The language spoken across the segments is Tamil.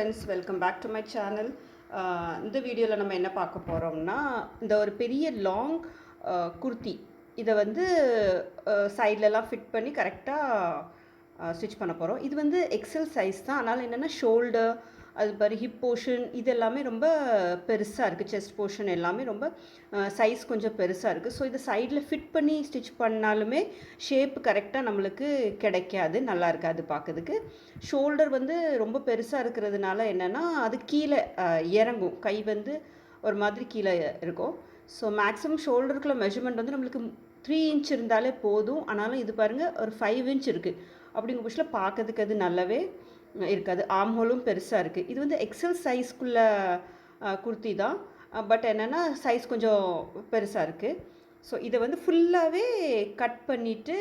Friends welcome back to my channel இந்த வீடியோவில் நம்ம என்ன பார்க்க போகிறோம்னா இந்த ஒரு பெரிய லாங் uh, குர்த்தி. இதை வந்து uh, சைட்லலாம் ஃபிட் பண்ணி கரெக்டாக ஸ்டிச் uh, பண்ண போகிறோம் இது வந்து எக்ஸல் சைஸ் தான். அதனால் என்னென்னா ஷோல்டர் அது மாதிரி ஹிப் போர்ஷன் இது எல்லாமே ரொம்ப பெருசாக இருக்குது செஸ்ட் போர்ஷன் எல்லாமே ரொம்ப சைஸ் கொஞ்சம் பெருசாக இருக்குது ஸோ இதை சைடில் ஃபிட் பண்ணி ஸ்டிச் பண்ணாலுமே ஷேப் கரெக்டாக நம்மளுக்கு கிடைக்காது. நல்லா இருக்காது பார்க்கறதுக்கு. ஷோல்டர் வந்து ரொம்ப பெருசாக இருக்கிறதுனால என்னென்னா அது கீழே இறங்கும். கை வந்து ஒரு மாதிரி கீழே இருக்கும். ஸோ மேக்ஸிமம் ஷோல்டருக்குள்ள மெஷர்மெண்ட் வந்து நம்மளுக்கு த்ரீ இன்ச் இருந்தாலே போதும். ஆனாலும் இது பாருங்கள் ஒரு ஃபைவ் இன்ச் இருக்குது அப்படிங்கிற பட்சத்தில் பார்க்கறதுக்கு அது நல்லாவே இருக்காது. ஆம் ஹோலும் பெருசாக இருக்குது இது வந்து எக்ஸல் சைஸ்க்குள்ள குர்த்தி தான். பட் என்னென்னா சைஸ் கொஞ்சம் பெருசாக இருக்குது ஸோ இதை வந்து ஃபுல்லாகவே கட் பண்ணிவிட்டு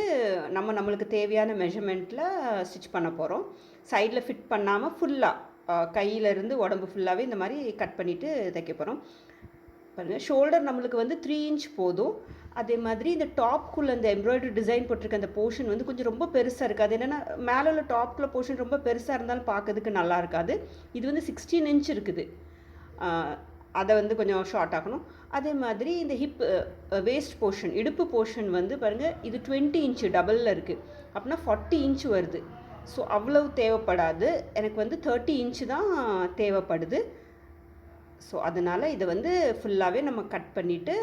நம்ம நம்மளுக்கு தேவையான மெஷர்மெண்ட்டில் ஸ்டிச் பண்ண போகிறோம் சைடில் ஃபிட் பண்ணாமல் ஃபுல்லாக கையிலேருந்து உடம்பு ஃபுல்லாகவே இந்த மாதிரி கட் பண்ணிவிட்டு தைக்க போகிறோம் பாருங்கள் ஷோல்டர் நம்மளுக்கு வந்து த்ரீ இன்ச் போதும். அதே மாதிரி இந்த டாப்குள்ளே அந்த எம்ப்ராய்டரி டிசைன் போட்டிருக்க அந்த போர்ஷன் வந்து கொஞ்சம் ரொம்ப பெருசாக இருக்குது. அது என்னென்னா மேலே உள்ள டாப்குள்ள போர்ஷன் ரொம்ப பெருசாக இருந்தாலும் பார்க்கறதுக்கு நல்லா இருக்காது. இது வந்து சிக்ஸ்டீன் இன்ச் இருக்குது. அதை வந்து கொஞ்சம் ஷார்ட் ஆகணும் அதே மாதிரி இந்த ஹிப் வேஸ்ட் போர்ஷன் இடுப்பு போர்ஷன் வந்து பாருங்கள் இது டுவெண்ட்டி இன்ச்சு டபுளில் இருக்குது அப்படின்னா ஃபார்ட்டி இன்ச் வருது. ஸோ அவ்வளவு தேவைப்படாது. எனக்கு வந்து தேர்ட்டி இன்ச்சு தான் தேவைப்படுது. ஸோ அதனால் இதை வந்து ஃபுல்லாகவே நம்ம கட் பண்ணிவிட்டு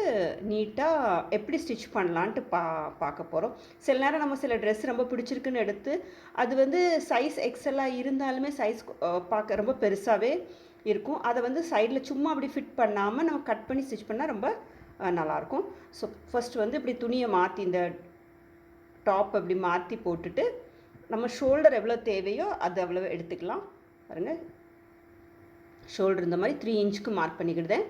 நீட்டாக எப்படி ஸ்டிச் பண்ணலான்ட்டு பா பார்க்க போகிறோம் சில நேரம் நம்ம சில ட்ரெஸ் ரொம்ப பிடிச்சிருக்குன்னு எடுத்து அது வந்து சைஸ் எக்ஸலாக இருந்தாலுமே சைஸ் பார்க்க ரொம்ப பெருசாகவே இருக்கும். அதை வந்து சைடில் சும்மா அப்படி ஃபிட் பண்ணாமல் நம்ம கட் பண்ணி ஸ்டிச் பண்ணால் ரொம்ப நல்லாயிருக்கும். ஸோ ஃபஸ்ட்டு வந்து இப்படி துணியை மாற்றி இந்த டாப் அப்படி மாற்றி போட்டுட்டு நம்ம ஷோல்டர் எவ்வளோ தேவையோ அது அவ்வளோ எடுத்துக்கலாம். பாருங்கள் ஷோல்டர் இந்த மாதிரி த்ரீ இன்ச்சுக்கு மார்க் பண்ணிக்கிடுதேன்.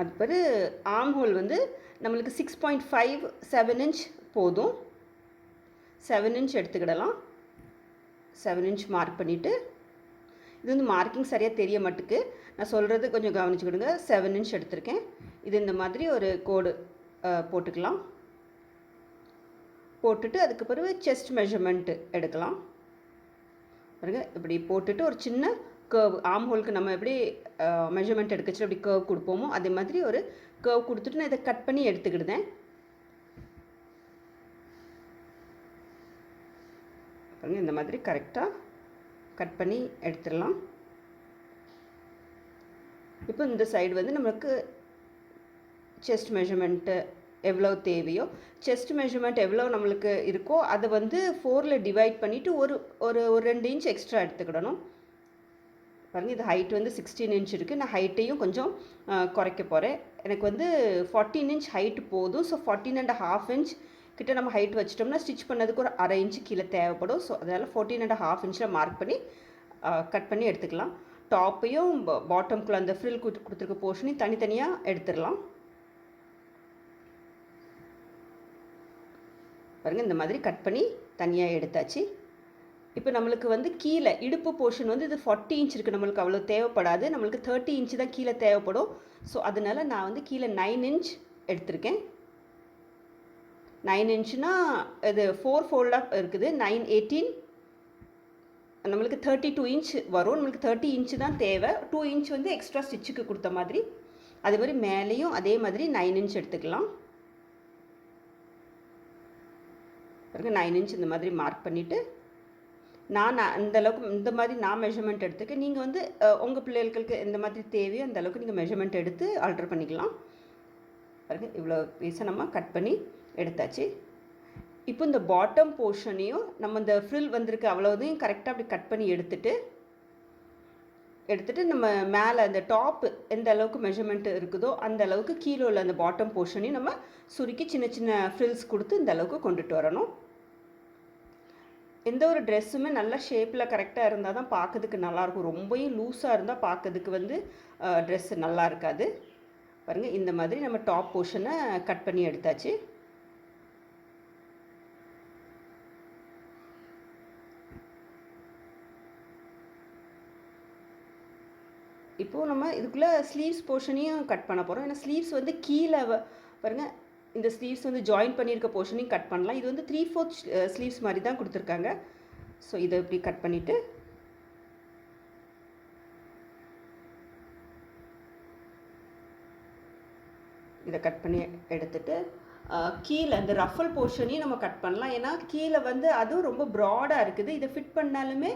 அது பிறகு ஆம் ஹோல் வந்து நம்மளுக்கு six point five seven inch போதும். செவன் இன்ச் எடுத்துக்கிடலாம். செவன் இன்ச் மார்க் பண்ணிவிட்டு இது வந்து மார்க்கிங் சரியாக தெரிய மாட்டுக்கு. நான் சொல்கிறது கொஞ்சம் கவனிச்சுக்கிடுங்க. செவன் இன்ச் எடுத்திருக்கேன். இது இந்த மாதிரி ஒரு கோடு போட்டுக்கலாம். போட்டுட்டு அதுக்கு பிறகு செஸ்ட் மெஷர்மெண்ட்டு எடுக்கலாம். பாருங்க இப்படி போட்டுட்டு ஒரு சின்ன கேர்வ் ஆம் ஹோலுக்கு நம்ம எப்படி மெஷர்மெண்ட் எடுக்கச்சு அப்படி கேர்வ் கொடுப்போமோ அதே மாதிரி ஒரு கேர்வ் கொடுத்துட்டு நான் இதை கட் பண்ணி எடுத்துக்கிடுதேன். பாருங்க இந்த மாதிரி கரெக்டாக கட் பண்ணி எடுத்துடலாம். இப்போ இந்த சைடு வந்து நம்மளுக்கு செஸ்ட் மெஷர்மெண்ட்டு எவ்வளோ தேவையோ செஸ்ட் மெஷர்மெண்ட் எவ்வளோ நம்மளுக்கு இருக்கோ அதை வந்து ஃபோரில் டிவைட் பண்ணிவிட்டு ஒரு ஒரு ஒரு ரெண்டு இன்ச் எக்ஸ்ட்ரா எடுத்துக்கிடணும். பாருங்கள் இது ஹைட் வந்து சிக்ஸ்டீன் இன்ச் இருக்குது நான் ஹைட்டையும் கொஞ்சம் குறைக்க போகிறேன் எனக்கு வந்து ஃபார்ட்டீன் இன்ச் ஹைட் போதும். So fourteen and half inch கிட்ட நம்ம ஹைட் வச்சிட்டோம்னா ஸ்டிச் பண்ணதுக்கு ஒரு அரை இன்ச்சு கீழே தேவைப்படும். ஸோ அதனால் ஃபோர்டீன் அண்ட் ஹாஃப் இன்ச்சில் மார்க் பண்ணி கட் பண்ணி எடுத்துக்கலாம். டாப்பையும் பாட்டம்குள்ளே அந்த ஃப்ரில் கொடுத்துருக்க போர்ஷனையும் தனித்தனியாக எடுத்துடலாம். பாருங்கள் இந்த மாதிரி கட் பண்ணி தனியாக எடுத்தாச்சு. இப்போ நம்மளுக்கு வந்து கீழே இடுப்பு போர்ஷன் வந்து இது ஃபார்ட்டி இன்ச் இருக்குது நம்மளுக்கு அவ்வளோ தேவைப்படாது. நம்மளுக்கு தேர்ட்டி இன்ச் தான் கீழே தேவைப்படும். ஸோ அதனால நான் வந்து கீழே நைன் இன்ச் எடுத்திருக்கேன். நைன் இன்ச்சுனா இது ஃபோர் ஃபோல்டாக இருக்குது. நைன் எயிட்டீன் நம்மளுக்கு தேர்ட்டி டூ இன்ச் வரும். நம்மளுக்கு தேர்ட்டி இன்ச்சு தான் தேவை. டூ இன்ச் வந்து எக்ஸ்ட்ரா ஸ்டிச்சுக்கு கொடுத்த மாதிரி. அதே மாதிரி மேலேயும் அதே மாதிரி நைன் இன்ச் எடுத்துக்கலாம். பாருங்க நைன் இன்ச் இந்த மாதிரி மார்க் பண்ணிவிட்டு நான் நான் அந்த அளவுக்கு இந்த மாதிரி நான் மெஷர்மெண்ட் எடுத்துக்க நீங்கள் வந்து உங்கள் பிள்ளைகளுக்கு எந்த மாதிரி தேவையோ அந்த அளவுக்கு நீங்கள் மெஷர்மெண்ட் எடுத்து ஆல்டர் பண்ணிக்கலாம். பாருங்க இவ்வளோ பீஸை நம்ம கட் பண்ணி எடுத்தாச்சு. இப்போ இந்த பாட்டம் போர்ஷனையும் நம்ம இந்த ஃப்ரில் வந்திருக்கு அவ்வளோதையும் கரெக்டாக அப்படி கட் பண்ணி எடுத்துட்டு எடுத்துகிட்டு நம்ம மேலே அந்த டாப் எந்த அளவுக்கு மெஷர்மெண்ட் இருக்குதோ அந்த அளவுக்கு கீழே உள்ள அந்த பாட்டம் போர்ஷனையும் நம்ம சுருக்கி சின்ன சின்ன ஃப்ரில்ஸ் கொடுத்து இந்த அளவுக்கு கொண்டுட்டு வரணும். எந்த ஒரு ட்ரெஸ்ஸுமே நல்ல ஷேப்பில் கரெக்டாக இருந்தால் தான் பார்க்கறதுக்கு நல்லாயிருக்கும். ரொம்பவும் லூஸாக இருந்தால் பார்க்கறதுக்கு வந்து ட்ரெஸ் நல்லா இருக்காது. பாருங்கள் இந்த மாதிரி நம்ம டாப் போர்ஷனை கட் பண்ணி எடுத்தாச்சு. இப்போது நம்ம இதுக்குள்ளே ஸ்லீவ்ஸ் போர்ஷனையும் கட் பண்ண போகிறோம் ஏன்னா ஸ்லீவ்ஸ் வந்து கீழே பாருங்கள் பாருங்க இந்த ஸ்லீவ்ஸ் வந்து ஜாயின் பண்ணியிருக்க போர்ஷனையும் கட் பண்ணலாம். இது வந்து த்ரீ ஃபோர்த் ஸ்லீவ்ஸ் மாதிரி தான் கொடுத்துருக்காங்க. ஸோ இதை இப்படி கட் பண்ணிவிட்டு இதை கட் பண்ணி எடுத்துட்டு uh, கீழே இந்த ரஃபல் போர்ஷனையும் நம்ம கட் பண்ணலாம். ஏன்னா கீழே வந்து அதுவும் ரொம்ப ப்ராடாக இருக்குது. இதை ஃபிட் பண்ணாலுமே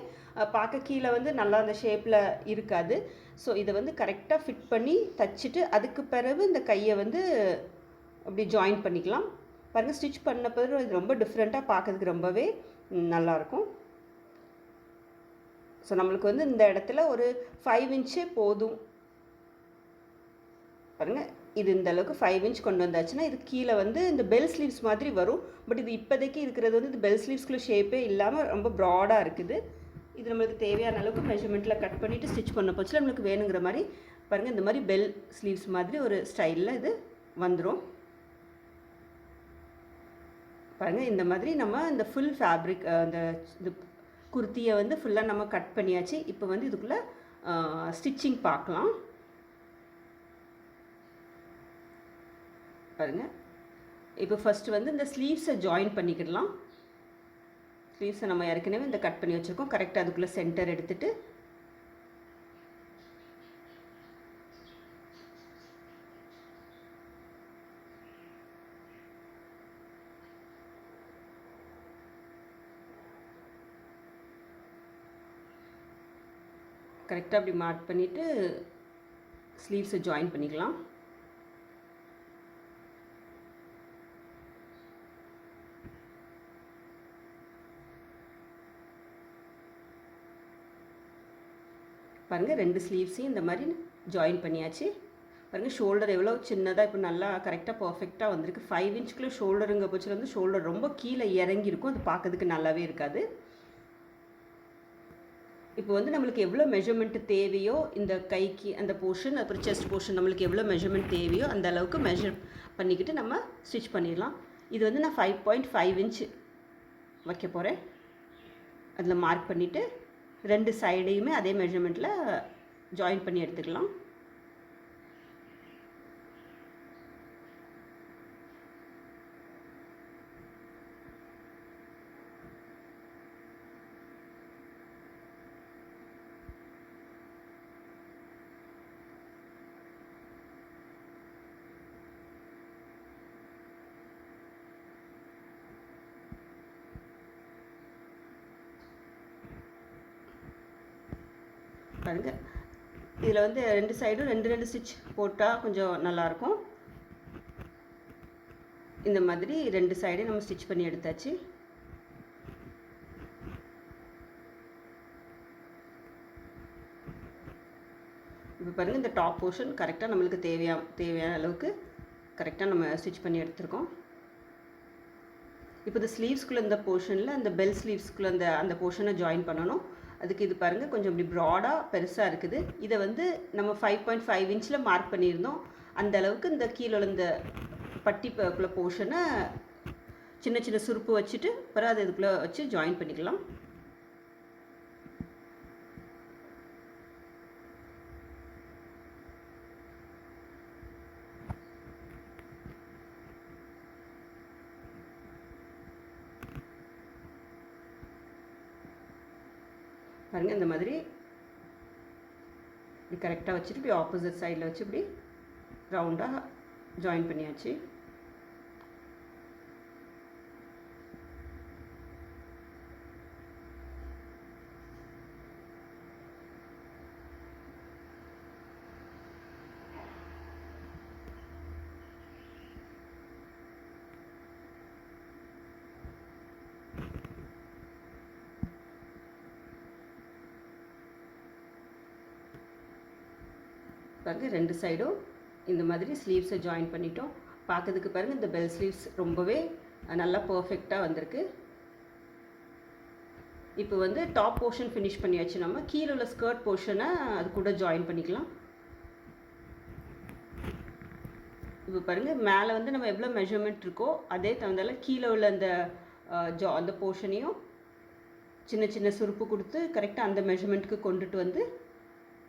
பார்க்க கீழே வந்து நல்லா அந்த ஷேப்பில் இருக்காது. ஸோ இதை வந்து கரெக்டாக ஃபிட் பண்ணி தச்சுட்டு அதுக்கு பிறகு இந்த கையை வந்து அப்படி ஜாயின் பண்ணிக்கலாம். பாருங்கள் ஸ்டிச் பண்ண பிறகு இது ரொம்ப டிஃப்ரெண்ட்டாக பார்க்கறதுக்கு ரொம்பவே நல்லாயிருக்கும். ஸோ நம்மளுக்கு வந்து இந்த இடத்துல ஒரு ஃபைவ் இன்ச்சே போதும். பாருங்கள் இது இந்த அளவுக்கு ஃபைவ் இன்ச் கொண்டு வந்தாச்சுன்னா இது கீழே வந்து இந்த பெல் ஸ்லீவ்ஸ் மாதிரி வரும். பட் இது இப்போதைக்கு இருக்கிறது வந்து இந்த பெல் ஸ்லீவ்ஸ்குள்ள ஷேப்பே இல்லாமல் ரொம்ப ப்ராடாக இருக்குது. இது நம்மளுக்கு தேவையான அளவுக்கு மெஷர்மெண்ட்டில் கட் பண்ணிவிட்டு ஸ்டிச் பண்ண போச்சுல நம்மளுக்கு வேணுங்கிற மாதிரி பாருங்கள் இந்த மாதிரி பெல் ஸ்லீவ்ஸ் மாதிரி ஒரு ஸ்டைலில் இது வந்துடும் பாருங்கள் இந்த மாதிரி நம்ம இந்த ஃபுல் ஃபேப்ரிக் அந்த இது குர்த்தியை வந்து ஃபுல்லாக நம்ம கட் பண்ணியாச்சு. இப்போ வந்து இதுக்குள்ளே ஸ்டிச்சிங் பார்க்கலாம். பாருங்கள் இப்போ ஃபஸ்ட்டு வந்து இந்த ஸ்லீவ்ஸை ஜாயின் பண்ணிக்கிடலாம். ஸ்லீவ்ஸை நம்ம ஏற்கனவே இந்த கட் பண்ணி வச்சுருக்கோம். கரெக்டாக அதுக்குள்ளே சென்டர் எடுத்துகிட்டு கரெக்டாக அப்படி மார்க் பண்ணிவிட்டு ஸ்லீவ்ஸை ஜாயின் பண்ணிக்கலாம். பாருங்கள் ரெண்டு ஸ்லீவ்ஸையும் இந்த மாதிரி ஜாயின் பண்ணியாச்சு. பாருங்கள் ஷோல்டர் எவ்வளோ சின்னதாக இப்போ நல்லா கரெக்டாக பர்ஃபெக்டாக வந்திருக்கு. ஃபைவ் இன்ச்சுக்குள்ளே ஷோல்டருங்க பட்சத்தில் வந்து ஷோல்டர் ரொம்ப கீழே இறங்கி இருக்கும் அது பார்க்கறதுக்கு நல்லாவே இருக்காது. இப்போ வந்து நம்மளுக்கு எவ்வளோ மெஷர்மெண்ட் தேவையோ இந்த கைக்கு அந்த போர்ஷன் அப்புறம் செஸ்ட் போர்ஷன் நம்மளுக்கு எவ்வளோ மெஷர்மெண்ட் தேவையோ அந்த அளவுக்கு மெஷர் பண்ணிக்கிட்டு நம்ம ஸ்டிச் பண்ணிடலாம். இது வந்து நான் ஃபைவ் பாயிண்ட் ஃபைவ் இன்ச் வைக்க போகிறேன் அதில் மார்க் பண்ணிவிட்டு ரெண்டு சைடையுமே அதே மெஷர்மெண்ட்டில் ஜாயின் பண்ணி எடுத்துக்கலாம். பாருங்க இதில் வந்து ரெண்டு சைடும் ரெண்டு ரெண்டு ஸ்டிச் போட்டால் கொஞ்சம் நல்லாயிருக்கும். இந்த மாதிரி ரெண்டு சைடையும் நம்ம ஸ்டிச் பண்ணி எடுத்தாச்சு. இப்போ பாருங்கள் இந்த டாப் போர்ஷன் கரெக்டாக நம்மளுக்கு தேவையான தேவையான அளவுக்கு கரெக்டாக நம்ம ஸ்டிச் பண்ணி எடுத்திருக்கோம். இப்போ இந்த ஸ்லீவ்ஸ்குள்ளே இந்த போர்ஷனில் அந்த பெல் ஸ்லீவ்ஸ்குள்ளே அந்த அந்த போர்ஷனை ஜாயின் பண்ணணும். அதுக்கு இது பாருங்கள் கொஞ்சம் இப்படி ப்ராடாக பெருசாக இருக்குது. இதை வந்து நம்ம ஃபைவ் பாயிண்ட் ஃபைவ் இன்ச்சில் மார்க் பண்ணியிருந்தோம். அந்த அளவுக்கு இந்த கீழே இந்த பட்டி குள்ள போர்ஷனை சின்ன சின்ன சுருப்பு வச்சுட்டு அப்புறம் அதை இதுக்குள்ளே வச்சு ஜாயின் பண்ணிக்கலாம். பாருங்கள் இந்த மாதிரி இப்படி கரெக்டாக வச்சுட்டு இப்படி ஆப்போசிட் சைடில் வச்சு இப்படி ரவுண்டாக ஜாயின் பண்ணியாச்சு. பாருங்க ரெண்டு சைடும் இந்த மாதிரி ஸ்லீவ்ஸை ஜாயின் பண்ணிட்டோம். பார்க்கறதுக்கு பாருங்கள் இந்த பெல் ஸ்லீவ்ஸ் ரொம்பவே நல்லா பர்ஃபெக்டாக வந்திருக்கு. இப்போ வந்து டாப் போர்ஷன் ஃபினிஷ் பண்ணியாச்சு. நம்ம கீழே உள்ள ஸ்கர்ட் போர்ஷனை அது கூட ஜாயின் பண்ணிக்கலாம். இப்போ பாருங்கள் மேலே வந்து நம்ம எவ்வளோ மெஷர்மெண்ட் இருக்கோ அதே தகுந்தால கீழே உள்ள அந்த ஜா அந்த போர்ஷனையும் சின்ன சின்ன சுருப்பு கொடுத்து கரெக்டாக அந்த மெஷர்மெண்ட்டுக்கு கொண்டுட்டு வந்து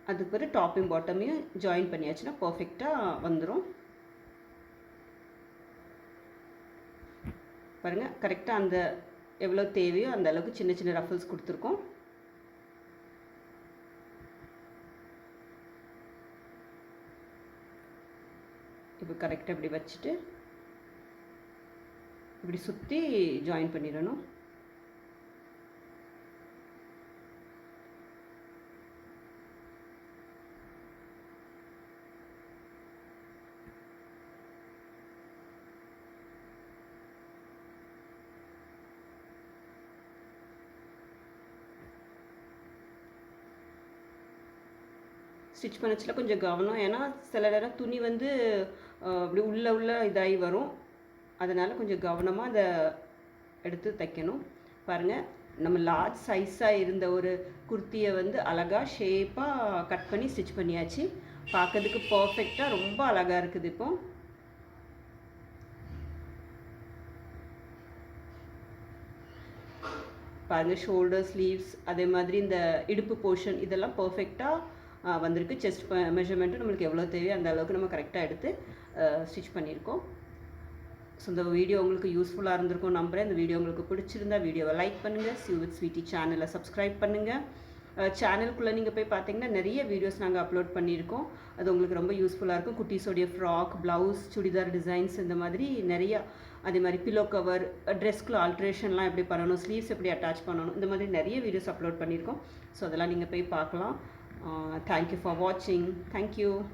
அதுக்கு பிறகு டாப்பையும் பாட்டமையும் ஜாயின் பண்ணியாச்சுன்னா பர்ஃபெக்டாக வந்துடும் பாருங்கள் கரெக்டாக அந்த எவ்வளோ தேவையோ அந்த அளவுக்கு சின்ன சின்ன ரஃபல்ஸ் கொடுத்துருக்கோம். இப்போ கரெக்டாக இப்படி வச்சுட்டு இப்படி சுற்றி ஜாயின் பண்ணிடணும். ஸ்டிச் பண்ணச்சில் கொஞ்சம் கவனம். ஏன்னா சில நேரம் துணி வந்து அப்படி உள்ளே உள்ளே இதாகி வரும். அதனால் கொஞ்சம் கவனமாக அதை எடுத்து தைக்கணும். பாருங்கள் நம்ம லார்ஜ் சைஸாக இருந்த ஒரு குர்த்தியை வந்து அழகாக ஷேப்பாக கட் பண்ணி ஸ்டிச் பண்ணியாச்சு. பார்க்கறதுக்கு பர்ஃபெக்டாக ரொம்ப அழகாக இருக்குது இப்போ. பாருங்கள் ஷோல்டர் ஸ்லீவ்ஸ் அதே மாதிரி இந்த இடுப்பு போர்ஷன் இதெல்லாம் பர்ஃபெக்டாக வந்திருக்கு. செஸ்ட் மெஷர்மெண்ட்டும் நம்மளுக்கு எவ்வளோ தேவையோ அந்த அளவுக்கு நம்ம கரெக்டாக எடுத்து ஸ்டிச் பண்ணியிருக்கோம். ஸோ இந்த வீடியோ உங்களுக்கு யூஸ்ஃபுல்லாக இருந்திருக்கும் நம்புகிறேன் இந்த வீடியோ உங்களுக்கு பிடிச்சிருந்தா வீடியோவை லைக் பண்ணுங்கள் சிவ் வித் ஸ்வீட்டி சேனலை சப்ஸ்கிரைப் பண்ணுங்கள் சேனலுக்குள்ளே நீங்கள் போய் பார்த்தீங்கன்னா நிறைய வீடியோஸ் நாங்கள் அப்லோட் பண்ணியிருக்கோம். அது உங்களுக்கு ரொம்ப யூஸ்ஃபுல்லாக இருக்கும். குட்டீஸோடைய ஃப்ராக் ப்ளவுஸ் சுடிதார் டிசைன்ஸ் இந்த மாதிரி நிறையா அதே மாதிரி பில்லோ கவர் ட்ரெஸ்க்குள்ள ஆல்ட்ரேஷன்லாம் எப்படி பண்ணணும் ஸ்லீவ்ஸ் எப்படி அட்டாச் பண்ணணும் இந்த மாதிரி நிறைய வீடியோஸ் அப்லோட் பண்ணியிருக்கோம். ஸோ அதெல்லாம் நீங்கள் போய் பார்க்கலாம். Uh, thank you for watching. Thank you.